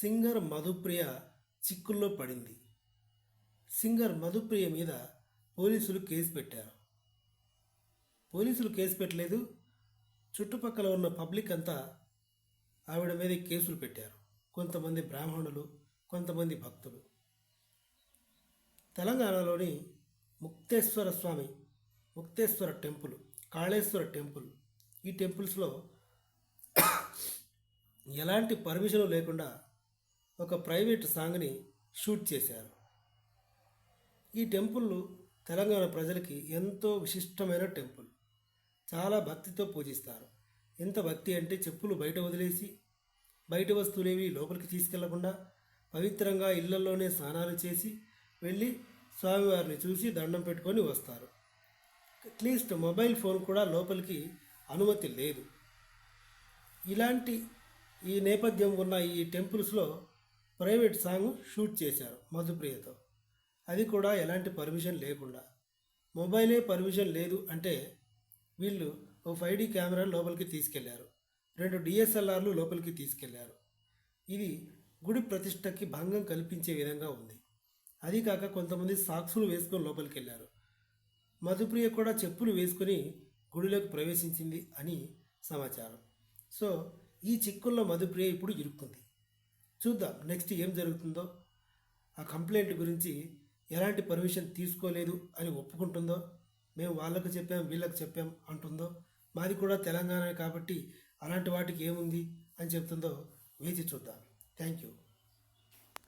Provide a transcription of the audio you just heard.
Singer Madhupriya చిక్కుల్లో పడింది. Singer Madhupriya మీద పోలీసులు కేసు పెట్టారు. పోలీసులు కేసు పెట్టలేదు. చుట్టుపక్కల ఉన్న పబ్లిక్ అంతా ఆవిడ మీద కేసులు పెట్టారు. కొంతమంది బ్రాహ్మణులు కొంతమంది భక్తులు. తెలంగాణలోని ముక్తేశ్వర స్వామి ముక్తేశ్వర టెంపుల్ కాళేశ్వర టెంపుల్ ఈ టెంపుల్స్లో ఎలాంటి పర్మిషన్ లేకుండా ఒక ప్రైవేట్ సాంగ్ని షూట్ చేశారు. ఈ టెంపుల్ తెలంగాణ ప్రజలకి ఎంతో విశిష్టమైన టెంపుల్. చాలా భక్తితో పూజిస్తారు. ఎంత భక్తి అంటే చెప్పులు బయట వదిలేసి బయట వస్తువులేవి లోపలికి తీసుకెళ్ళకుండా పవిత్రంగా ఇళ్ళలోనే స్నానాలు చేసి వెళ్ళి స్వామివారిని చూసి దండం పెట్టుకొని వస్తారు. అట్లీస్ట్ మొబైల్ ఫోన్ కూడా లోపలికి అనుమతి లేదు. ఇలాంటి ఈ నేపథ్యం ఉన్న ఈ టెంపుల్స్లో ప్రైవేట్ సాంగ్ షూట్ చేశారు మధుప్రియతో. అది కూడా ఎలాంటి పర్మిషన్ లేకుండా. మొబైలే పర్మిషన్ లేదు అంటే వీళ్ళు ఓ ఫైవ్ డీ కెమెరా లోపలికి తీసుకెళ్ళారు. రెండు డిఎస్ఎల్ఆర్లు లోపలికి తీసుకెళ్ళారు. ఇది గుడి ప్రతిష్టకి భంగం కల్పించే విధంగా ఉంది. అది కాక కొంతమంది సాక్సులు వేసుకొని లోపలికి వెళ్ళారు మధుప్రియ కూడా చెప్పులు వేసుకొని గుడిలోకి ప్రవేశించింది అని సమాచారం. సో ఈ చిక్కుల్లో మధుప్రియ ఇప్పుడు ఇరుక్కుంది. చూద్దాం. నెక్స్ట్ ఏం జరుగుతుందో ఆ కంప్లైంట్ గురించి ఎలాంటి పర్మిషన్ తీసుకోలేదు అని ఒప్పుకుంటుందో మేము వాళ్ళకు చెప్పాం వీళ్ళకి చెప్పాం అంటుందో మాది కూడా తెలంగాణ కాబట్టి అలాంటి వాటికి ఏముంది అని చెప్తుందో వేచి చూద్దాం. Thank you.